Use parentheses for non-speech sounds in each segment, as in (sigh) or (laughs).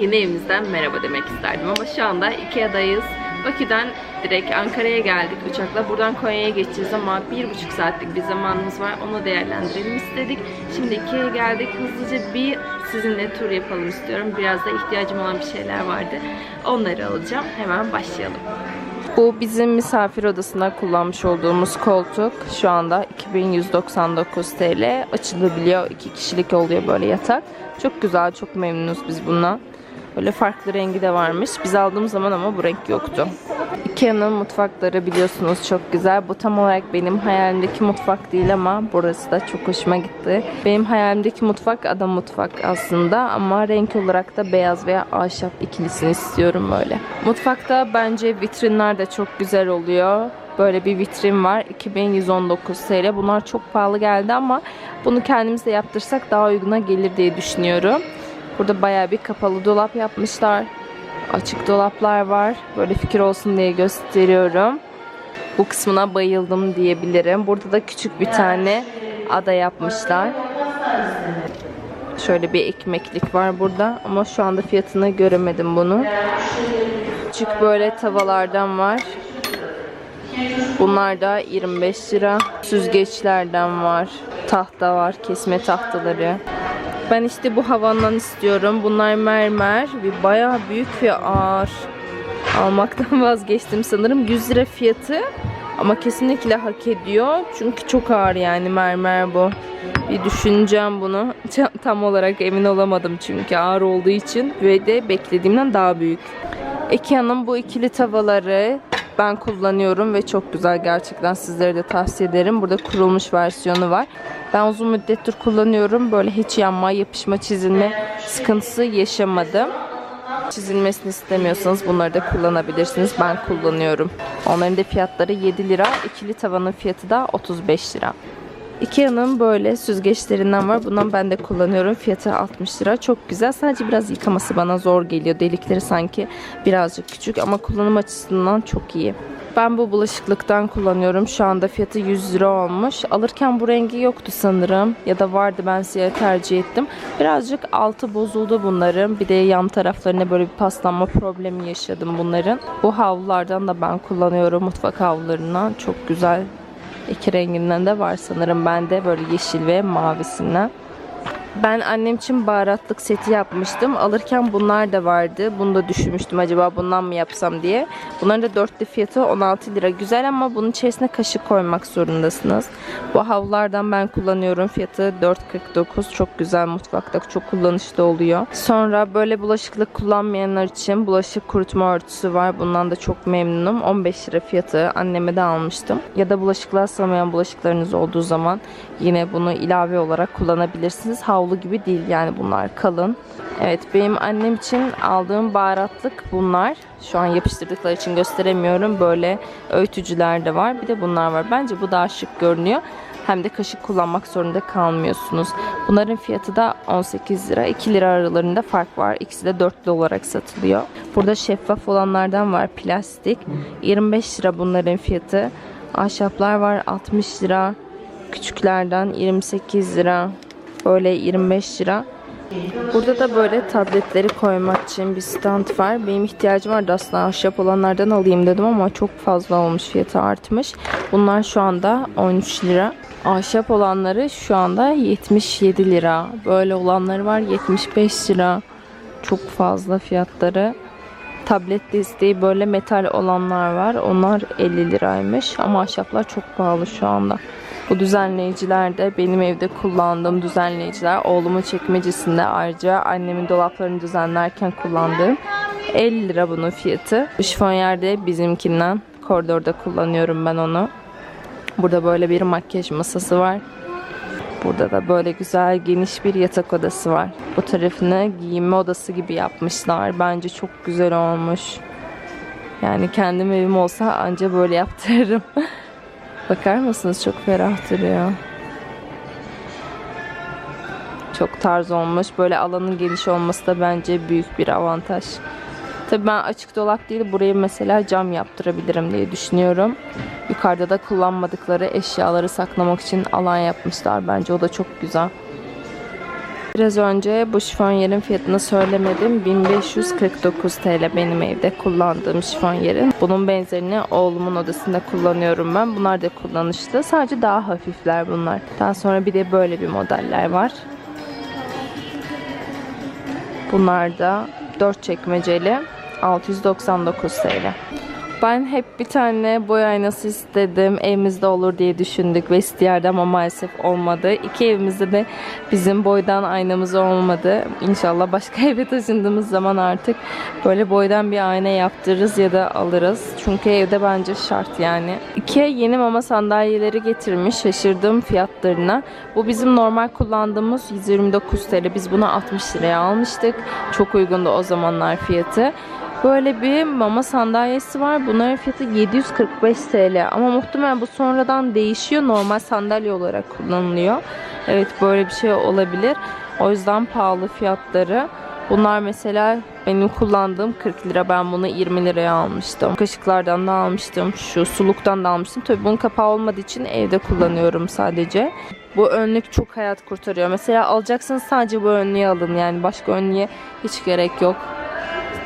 yeni evimizden merhaba demek isterdim ama şu anda Ikea'dayız. Bakü'den direkt Ankara'ya geldik uçakla. Buradan Konya'ya geçeceğiz ama bir buçuk saatlik bir zamanımız var. Onu değerlendirelim istedik. Şimdi Ikea'ya geldik. Hızlıca bir sizinle tur yapalım istiyorum. Biraz da ihtiyacım olan bir şeyler vardı. Onları alacağım. Hemen başlayalım. Bu bizim misafir odasında kullanmış olduğumuz koltuk. Şu anda 2199 TL. Açılabiliyor. iki kişilik oluyor böyle yatak. Çok güzel, çok memnunuz biz bundan. Böyle farklı rengi de varmış. Biz aldığımız zaman ama bu renk yoktu. Ikea'nın mutfakları biliyorsunuz çok güzel. Bu tam olarak benim hayalimdeki mutfak değil ama burası da çok hoşuma gitti. Benim hayalimdeki mutfak adam mutfak aslında ama renk olarak da beyaz veya ahşap ikilisini istiyorum böyle. Mutfakta bence vitrinler de çok güzel oluyor. Böyle bir vitrin var. 2119 TL. Bunlar çok pahalı geldi ama bunu kendimiz de yaptırsak daha uyguna gelir diye düşünüyorum. Burada bayağı bir kapalı dolap yapmışlar. Açık dolaplar var. Böyle fikir olsun diye gösteriyorum. Bu kısmına bayıldım diyebilirim. Burada da küçük bir tane ada yapmışlar. Şöyle bir ekmeklik var burada ama şu anda fiyatını göremedim bunu. Küçük böyle tavalardan var. Bunlar da 25 lira. Süzgeçlerden var. Tahta var. Kesme tahtaları. Ben işte bu havandan istiyorum. Bunlar mermer ve bayağı büyük ve ağır. Almaktan (laughs) vazgeçtim sanırım. 100 lira fiyatı ama kesinlikle hak ediyor. Çünkü çok ağır yani mermer bu. Bir düşüneceğim bunu. (laughs) Tam olarak emin olamadım çünkü ağır olduğu için ve de beklediğimden daha büyük. Ikea'nın bu ikili tavaları ben kullanıyorum ve çok güzel gerçekten sizlere de tavsiye ederim. Burada kurulmuş versiyonu var. Ben uzun müddettir kullanıyorum. Böyle hiç yanma, yapışma, çizilme sıkıntısı yaşamadım. Çizilmesini istemiyorsanız bunları da kullanabilirsiniz. Ben kullanıyorum. Onların da fiyatları 7 lira. İkili tavanın fiyatı da 35 lira. Ikea'nın böyle süzgeçlerinden var. Bundan ben de kullanıyorum. Fiyatı 60 lira. Çok güzel. Sadece biraz yıkaması bana zor geliyor. Delikleri sanki birazcık küçük ama kullanım açısından çok iyi. Ben bu bulaşıklıktan kullanıyorum. Şu anda fiyatı 100 lira olmuş. Alırken bu rengi yoktu sanırım. Ya da vardı ben siyah tercih ettim. Birazcık altı bozuldu bunların. Bir de yan taraflarına böyle bir paslanma problemi yaşadım bunların. Bu havlulardan da ben kullanıyorum. Mutfak havlularından. Çok güzel. İki renginden de var sanırım bende böyle yeşil ve mavisinden. Ben annem için baharatlık seti yapmıştım. Alırken bunlar da vardı. Bunu da düşünmüştüm acaba bundan mı yapsam diye. Bunların da dörtlü fiyatı 16 lira. Güzel ama bunun içerisine kaşık koymak zorundasınız. Bu havlulardan ben kullanıyorum. Fiyatı 4.49. Çok güzel mutfakta. Çok kullanışlı oluyor. Sonra böyle bulaşıklık kullanmayanlar için bulaşık kurutma örtüsü var. Bundan da çok memnunum. 15 lira fiyatı. Anneme de almıştım. Ya da bulaşıklığa sığmayan bulaşıklarınız olduğu zaman yine bunu ilave olarak kullanabilirsiniz. Havlu gibi değil yani bunlar kalın. Evet benim annem için aldığım baharatlık bunlar. Şu an yapıştırdıkları için gösteremiyorum. Böyle öğütücüler de var. Bir de bunlar var. Bence bu daha şık görünüyor. Hem de kaşık kullanmak zorunda kalmıyorsunuz. Bunların fiyatı da 18 lira. 2 lira aralarında fark var. İkisi de dörtlü olarak satılıyor. Burada şeffaf olanlardan var plastik. 25 lira bunların fiyatı. Ahşaplar var 60 lira. Küçüklerden 28 lira. Böyle 25 lira. Burada da böyle tabletleri koymak için bir stand var. Benim ihtiyacım vardı aslında ahşap olanlardan alayım dedim ama çok fazla olmuş fiyatı artmış. Bunlar şu anda 13 lira. Ahşap olanları şu anda 77 lira. Böyle olanları var 75 lira. Çok fazla fiyatları. Tablet desteği böyle metal olanlar var. Onlar 50 liraymış ama ahşaplar çok pahalı şu anda. Bu düzenleyiciler de benim evde kullandığım düzenleyiciler. Oğlumun çekmecesinde ayrıca annemin dolaplarını düzenlerken kullandığım 50 lira bunun fiyatı. Şifonyer de bizimkinden. Koridorda kullanıyorum ben onu. Burada böyle bir makyaj masası var. Burada da böyle güzel geniş bir yatak odası var. Bu tarafını giyinme odası gibi yapmışlar. Bence çok güzel olmuş. Yani kendim evim olsa anca böyle yaptırırım. (laughs) Bakar mısınız? Çok ferah duruyor. Çok tarz olmuş. Böyle alanın geniş olması da bence büyük bir avantaj. Tabii ben açık dolap değil burayı mesela cam yaptırabilirim diye düşünüyorum. Yukarıda da kullanmadıkları eşyaları saklamak için alan yapmışlar. Bence o da çok güzel. Biraz önce bu şifonyerin fiyatını söylemedim. 1549 TL benim evde kullandığım şifonyerin. Bunun benzerini oğlumun odasında kullanıyorum ben. Bunlar da kullanışlı. Sadece daha hafifler bunlar. Daha sonra bir de böyle bir modeller var. Bunlar da 4 çekmeceli 699 TL. Ben hep bir tane boy aynası istedim. Evimizde olur diye düşündük vestiyerde ama maalesef olmadı. İki evimizde de bizim boydan aynamız olmadı. İnşallah başka (laughs) eve taşındığımız zaman artık böyle boydan bir ayna yaptırırız ya da alırız. Çünkü evde bence şart yani. Ikea yeni mama sandalyeleri getirmiş. Şaşırdım fiyatlarına. Bu bizim normal kullandığımız 129 TL. Biz bunu 60 liraya almıştık. Çok uygundu o zamanlar fiyatı. Böyle bir mama sandalyesi var. Bunların fiyatı 745 TL. Ama muhtemelen bu sonradan değişiyor. Normal sandalye olarak kullanılıyor. Evet böyle bir şey olabilir. O yüzden pahalı fiyatları. Bunlar mesela benim kullandığım 40 lira. Ben bunu 20 liraya almıştım. Kaşıklardan da almıştım. Şu suluktan da almıştım. Tabii bunun kapağı olmadığı için evde kullanıyorum sadece. Bu önlük çok hayat kurtarıyor. Mesela alacaksınız sadece bu önlüğü alın. Yani başka önlüğe hiç gerek yok.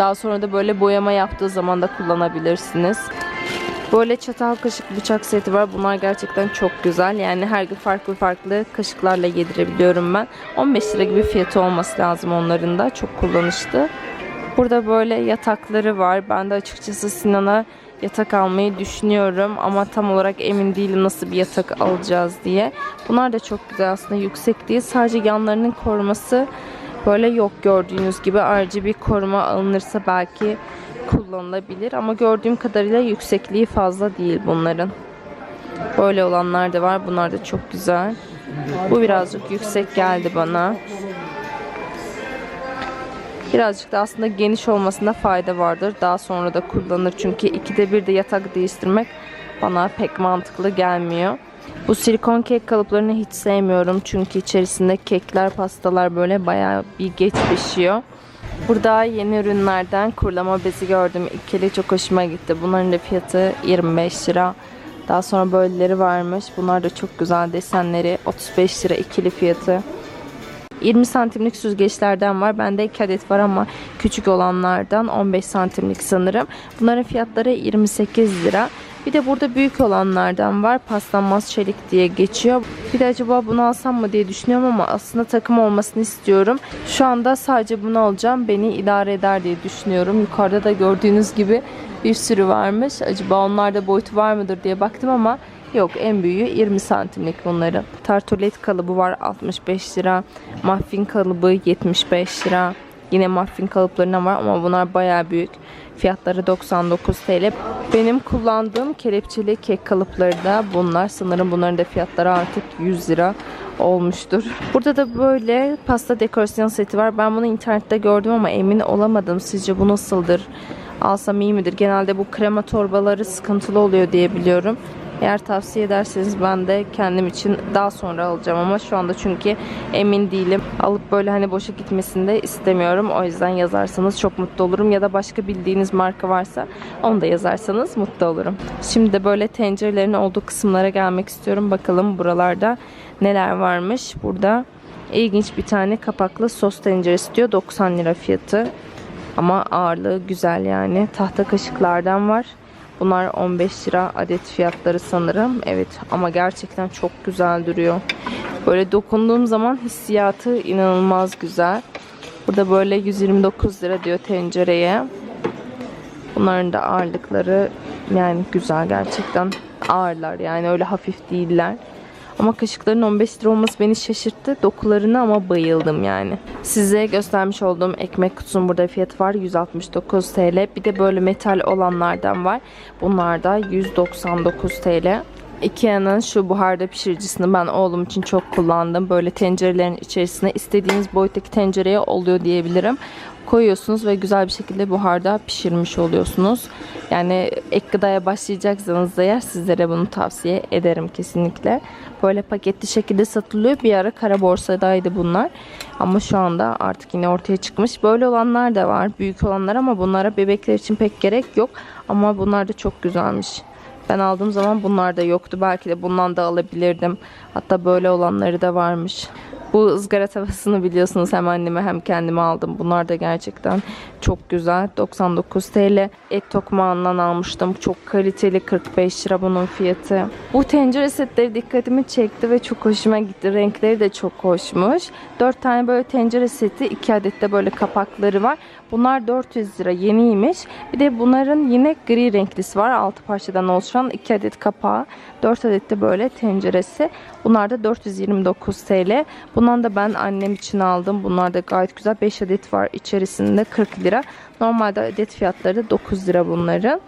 Daha sonra da böyle boyama yaptığı zaman da kullanabilirsiniz. Böyle çatal kaşık bıçak seti var. Bunlar gerçekten çok güzel. Yani her gün farklı farklı kaşıklarla yedirebiliyorum ben. 15 lira gibi fiyatı olması lazım onların da. Çok kullanışlı. Burada böyle yatakları var. Ben de açıkçası Sinan'a yatak almayı düşünüyorum ama tam olarak emin değilim nasıl bir yatak alacağız diye. Bunlar da çok güzel aslında yüksek değil. Sadece yanlarının koruması böyle yok gördüğünüz gibi ayrıca bir koruma alınırsa belki kullanılabilir ama gördüğüm kadarıyla yüksekliği fazla değil bunların. Böyle olanlar da var. Bunlar da çok güzel. Bu birazcık yüksek geldi bana. Birazcık da aslında geniş olmasında fayda vardır. Daha sonra da kullanır. Çünkü ikide bir de yatak değiştirmek bana pek mantıklı gelmiyor. Bu silikon kek kalıplarını hiç sevmiyorum. Çünkü içerisinde kekler, pastalar böyle bayağı bir geç pişiyor. Burada yeni ürünlerden kurulama bezi gördüm. İkili çok hoşuma gitti. Bunların da fiyatı 25 lira. Daha sonra böyleleri varmış. Bunlar da çok güzel desenleri. 35 lira ikili fiyatı. 20 santimlik süzgeçlerden var. Bende 2 adet var ama küçük olanlardan 15 santimlik sanırım. Bunların fiyatları 28 lira. Bir de burada büyük olanlardan var. Paslanmaz çelik diye geçiyor. Bir de acaba bunu alsam mı diye düşünüyorum ama aslında takım olmasını istiyorum. Şu anda sadece bunu alacağım. Beni idare eder diye düşünüyorum. Yukarıda da gördüğünüz gibi bir sürü varmış. Acaba onlarda boyutu var mıdır diye baktım ama Yok en büyüğü 20 santimlik bunların. Tartolet kalıbı var 65 lira. Muffin kalıbı 75 lira. Yine muffin kalıplarına var ama bunlar baya büyük. Fiyatları 99 TL. Benim kullandığım kelepçeli kek kalıpları da bunlar. Sanırım bunların da fiyatları artık 100 lira olmuştur. Burada da böyle pasta dekorasyon seti var. Ben bunu internette gördüm ama emin olamadım. Sizce bu nasıldır? Alsam iyi midir? Genelde bu krema torbaları sıkıntılı oluyor diye biliyorum. Eğer tavsiye ederseniz ben de kendim için daha sonra alacağım ama şu anda çünkü emin değilim. Alıp böyle hani boşa gitmesini de istemiyorum. O yüzden yazarsanız çok mutlu olurum. Ya da başka bildiğiniz marka varsa onu da yazarsanız mutlu olurum. Şimdi böyle tencerelerin olduğu kısımlara gelmek istiyorum. Bakalım buralarda neler varmış. Burada ilginç bir tane kapaklı sos tenceresi diyor. 90 lira fiyatı. Ama ağırlığı güzel yani. Tahta kaşıklardan var. Bunlar 15 lira adet fiyatları sanırım. Evet ama gerçekten çok güzel duruyor. Böyle dokunduğum zaman hissiyatı inanılmaz güzel. Burada böyle 129 lira diyor tencereye. Bunların da ağırlıkları yani güzel gerçekten ağırlar yani öyle hafif değiller. Ama kaşıkların 15 lira olması beni şaşırttı. Dokularına ama bayıldım yani. Size göstermiş olduğum ekmek kutusunun burada fiyatı var. 169 TL. Bir de böyle metal olanlardan var. Bunlar da 199 TL. Ikea'nın şu buharda pişiricisini ben oğlum için çok kullandım. Böyle tencerelerin içerisine istediğiniz boyuttaki tencereye oluyor diyebilirim. Koyuyorsunuz ve güzel bir şekilde buharda pişirmiş oluyorsunuz. Yani ek gıdaya başlayacaksanız eğer sizlere bunu tavsiye ederim kesinlikle. Böyle paketli şekilde satılıyor. Bir ara kara borsadaydı bunlar. Ama şu anda artık yine ortaya çıkmış. Böyle olanlar da var. Büyük olanlar ama bunlara bebekler için pek gerek yok. Ama bunlar da çok güzelmiş. Ben aldığım zaman bunlar da yoktu. Belki de bundan da alabilirdim. Hatta böyle olanları da varmış. Bu ızgara tavasını biliyorsunuz hem anneme hem kendime aldım. Bunlar da gerçekten çok güzel. 99 TL. Et tokmağından almıştım. Çok kaliteli 45 lira bunun fiyatı. Bu tencere setleri dikkatimi çekti ve çok hoşuma gitti. Renkleri de çok hoşmuş. 4 tane böyle tencere seti. 2 adet de böyle kapakları var. Bunlar 400 lira yeniymiş. Bir de bunların yine gri renklisi var. 6 parçadan oluşan 2 adet kapağı. 4 adet de böyle tenceresi. Bunlar da 429 TL. Bundan da ben annem için aldım. Bunlar da gayet güzel. 5 adet var içerisinde 40 lira. Normalde adet fiyatları da 9 lira bunların.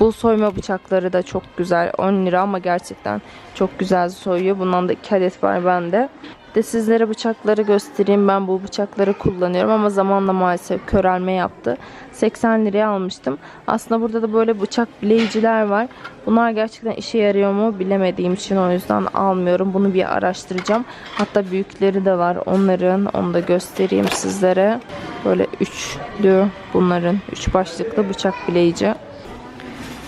Bu soyma bıçakları da çok güzel. 10 lira ama gerçekten çok güzel soyuyor. Bundan da 2 adet var bende. De sizlere bıçakları göstereyim. Ben bu bıçakları kullanıyorum ama zamanla maalesef körelme yaptı. 80 liraya almıştım. Aslında burada da böyle bıçak bileyiciler var. Bunlar gerçekten işe yarıyor mu bilemediğim için o yüzden almıyorum. Bunu bir araştıracağım. Hatta büyükleri de var onların. Onu da göstereyim sizlere. Böyle üçlü bunların. Üç başlıklı bıçak bileyici.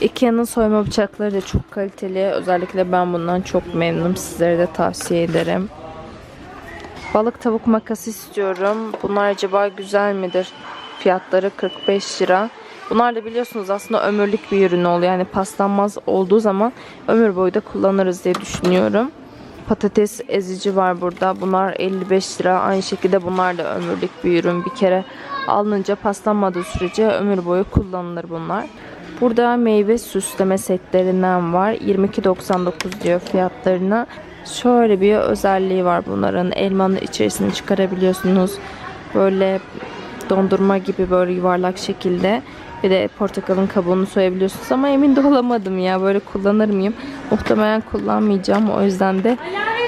Ikea'nın soyma bıçakları da çok kaliteli. Özellikle ben bundan çok memnunum. Sizlere de tavsiye ederim. Balık tavuk makası istiyorum. Bunlar acaba güzel midir? Fiyatları 45 lira. Bunlar da biliyorsunuz aslında ömürlük bir ürün oluyor. Yani paslanmaz olduğu zaman ömür boyu da kullanırız diye düşünüyorum. Patates ezici var burada. Bunlar 55 lira. Aynı şekilde bunlar da ömürlük bir ürün. Bir kere alınınca paslanmadığı sürece ömür boyu kullanılır bunlar. Burada meyve süsleme setlerinden var. 22.99 diyor fiyatlarına. Şöyle bir özelliği var bunların. Elmanın içerisini çıkarabiliyorsunuz. Böyle dondurma gibi böyle yuvarlak şekilde. Bir de portakalın kabuğunu soyabiliyorsunuz ama emin de olamadım ya. Böyle kullanır mıyım? Muhtemelen kullanmayacağım. O yüzden de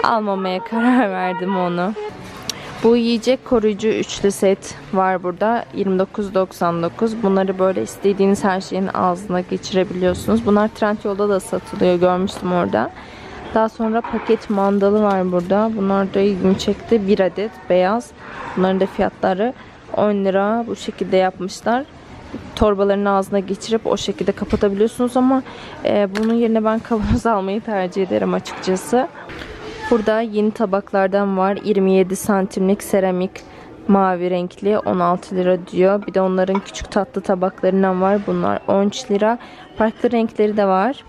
almamaya karar verdim onu. Bu yiyecek koruyucu üçlü set var burada. 29.99. Bunları böyle istediğiniz her şeyin ağzına geçirebiliyorsunuz. Bunlar Trendyol'da da satılıyor. Görmüştüm orada. Daha sonra paket mandalı var burada. Bunlar da ilgimi çekti. Bir adet beyaz. Bunların da fiyatları 10 lira. Bu şekilde yapmışlar. Torbaların ağzına geçirip o şekilde kapatabiliyorsunuz ama e, bunun yerine ben kavanoz (laughs) almayı tercih ederim açıkçası. Burada yeni tabaklardan var. 27 santimlik seramik mavi renkli 16 lira diyor. Bir de onların küçük tatlı tabaklarından var. Bunlar 13 lira. Farklı renkleri de var.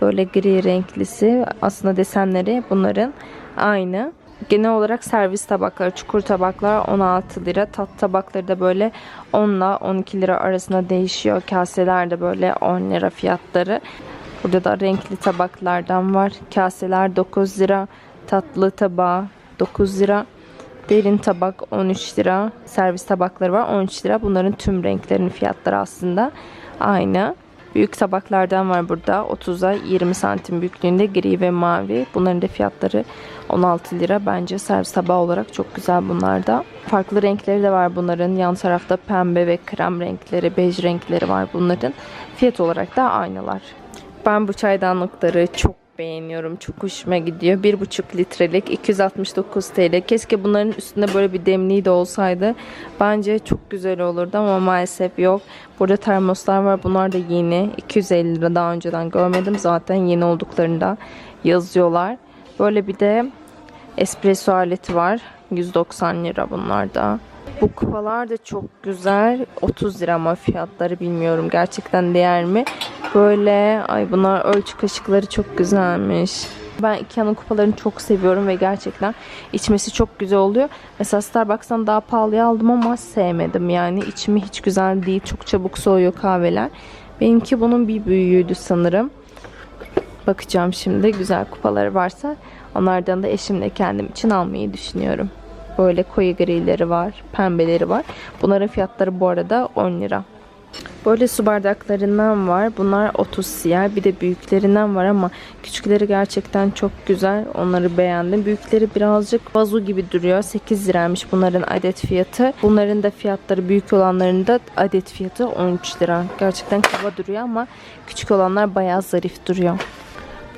Böyle gri renklisi. Aslında desenleri bunların aynı. Genel olarak servis tabakları, çukur tabaklar 16 lira. Tat tabakları da böyle 10 ile 12 lira arasında değişiyor. Kaseler de böyle 10 lira fiyatları. Burada da renkli tabaklardan var. Kaseler 9 lira. Tatlı tabağı 9 lira. Derin tabak 13 lira. Servis tabakları var 13 lira. Bunların tüm renklerinin fiyatları aslında aynı. Büyük tabaklardan var burada. 30'a 20 santim büyüklüğünde gri ve mavi. Bunların da fiyatları 16 lira. Bence servis tabağı olarak çok güzel bunlar da. Farklı renkleri de var bunların. Yan tarafta pembe ve krem renkleri, bej renkleri var bunların. Fiyat olarak da aynılar. Ben bu çaydanlıkları çok beğeniyorum. Çok hoşuma gidiyor. 1,5 litrelik 269 TL. Keşke bunların üstünde böyle bir demliği de olsaydı. Bence çok güzel olurdu ama maalesef yok. Burada termoslar var. Bunlar da yeni. 250 lira daha önceden görmedim. Zaten yeni olduklarında yazıyorlar. Böyle bir de espresso aleti var. 190 lira bunlar da. Bu kupalar da çok güzel. 30 lira ama fiyatları bilmiyorum gerçekten değer mi? Böyle ay bunlar ölçü kaşıkları çok güzelmiş. Ben Ikea'nın kupalarını çok seviyorum ve gerçekten içmesi çok güzel oluyor. Mesela Starbucks'tan daha pahalıya aldım ama sevmedim yani. içimi hiç güzel değil. Çok çabuk soğuyor kahveler. Benimki bunun bir büyüğüydü sanırım. Bakacağım şimdi güzel kupaları varsa onlardan da eşimle kendim için almayı düşünüyorum. Böyle koyu grileri var, pembeleri var. Bunların fiyatları bu arada 10 lira. Böyle su bardaklarından var. Bunlar 30 siyah. Bir de büyüklerinden var ama küçükleri gerçekten çok güzel. Onları beğendim. Büyükleri birazcık vazo gibi duruyor. 8 liraymış bunların adet fiyatı. Bunların da fiyatları büyük olanların da adet fiyatı 13 lira. Gerçekten kaba duruyor ama küçük olanlar bayağı zarif duruyor.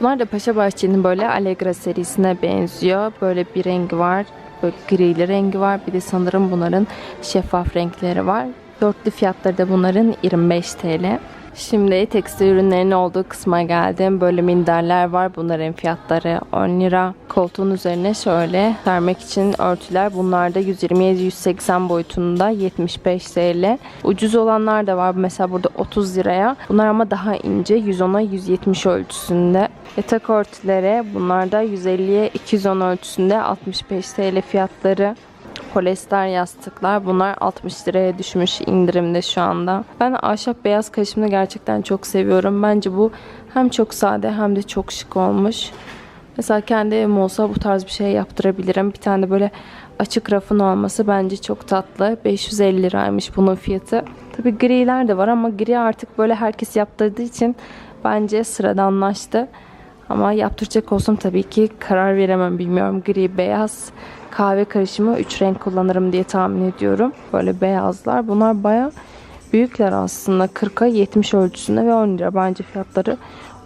Bunlar da Paşa Bahçe'nin böyle Allegra serisine benziyor. Böyle bir rengi var. Böyle grili rengi var. Bir de sanırım bunların şeffaf renkleri var. Dörtlü fiyatları da bunların 25 TL. Şimdi tekstil ürünlerinin olduğu kısma geldim. Böyle minderler var. Bunların fiyatları 10 lira. Koltuğun üzerine şöyle sermek için örtüler. Bunlar da 127-180 boyutunda 75 TL. Ucuz olanlar da var. Mesela burada 30 liraya. Bunlar ama daha ince. 110'a 170 ölçüsünde. Yatak örtüleri bunlar da 150'ye 210 ölçüsünde 65 TL fiyatları. Polyester yastıklar. Bunlar 60 liraya düşmüş indirimde şu anda. Ben ahşap beyaz kaşımını gerçekten çok seviyorum. Bence bu hem çok sade hem de çok şık olmuş. Mesela kendi evim olsa bu tarz bir şey yaptırabilirim. Bir tane de böyle açık rafın olması bence çok tatlı. 550 liraymış bunun fiyatı. Tabi griler de var ama gri artık böyle herkes yaptırdığı için bence sıradanlaştı. Ama yaptıracak olsam tabii ki karar veremem bilmiyorum. Gri, beyaz, kahve karışımı 3 renk kullanırım diye tahmin ediyorum. Böyle beyazlar. Bunlar baya büyükler aslında. 40'a 70 ölçüsünde ve 10 lira. Bence fiyatları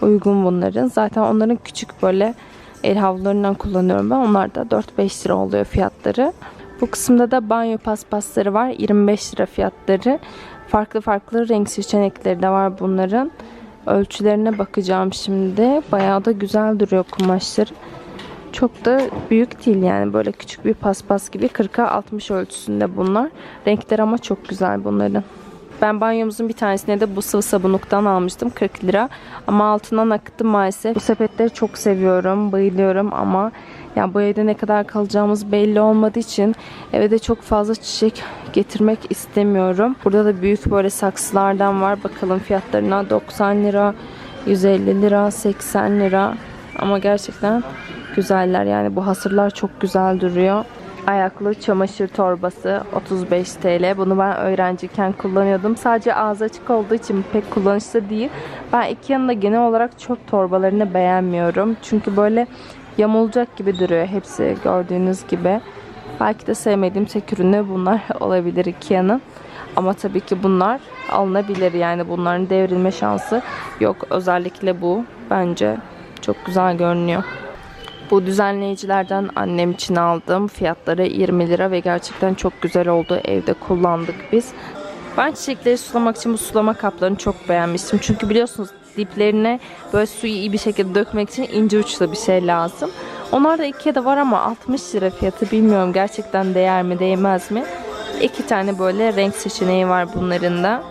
uygun bunların. Zaten onların küçük böyle el havlularından kullanıyorum ben. Onlar da 4-5 lira oluyor fiyatları. Bu kısımda da banyo paspasları var. 25 lira fiyatları. Farklı farklı renk seçenekleri de var bunların. Ölçülerine bakacağım şimdi. Bayağı da güzel duruyor kumaşları. Çok da büyük değil yani böyle küçük bir paspas gibi 40'a 60 ölçüsünde bunlar. Renkler ama çok güzel bunların. Ben banyomuzun bir tanesine de bu sıvı sabunluktan almıştım 40 lira. Ama altından akıttı maalesef. Bu sepetleri çok seviyorum, bayılıyorum ama yani bu evde ne kadar kalacağımız belli olmadığı için eve de çok fazla çiçek getirmek istemiyorum. Burada da büyük böyle saksılardan var. Bakalım fiyatlarına 90 lira, 150 lira, 80 lira. Ama gerçekten güzeller yani bu hasırlar çok güzel duruyor. Ayaklı çamaşır torbası 35 TL. Bunu ben öğrenciyken kullanıyordum. Sadece ağzı açık olduğu için pek kullanışlı değil. Ben Ikea'nın da genel olarak çok torbalarını beğenmiyorum. Çünkü böyle yamulacak gibi duruyor hepsi gördüğünüz gibi. Belki de sevmediğim tek ürünü bunlar (laughs) olabilir Ikea'nın. Ama tabii ki bunlar alınabilir yani bunların devrilme şansı yok. Özellikle bu bence çok güzel görünüyor. Bu düzenleyicilerden annem için aldım. Fiyatları 20 lira ve gerçekten çok güzel oldu. Evde kullandık biz. Ben çiçekleri sulamak için bu sulama kaplarını çok beğenmiştim. Çünkü biliyorsunuz diplerine böyle suyu iyi bir şekilde dökmek için ince uçlu bir şey lazım. Onlar da Ikea'da var ama 60 lira fiyatı bilmiyorum gerçekten değer mi değmez mi. İki tane böyle renk seçeneği var bunların da.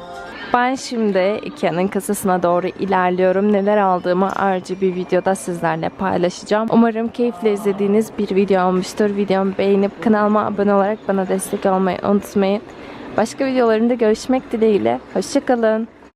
Ben şimdi Ikea'nın kasasına doğru ilerliyorum. Neler aldığımı ayrıca bir videoda sizlerle paylaşacağım. Umarım keyifle izlediğiniz bir video olmuştur. Videomu beğenip kanalıma abone olarak bana destek olmayı unutmayın. Başka videolarında görüşmek dileğiyle. Hoşçakalın.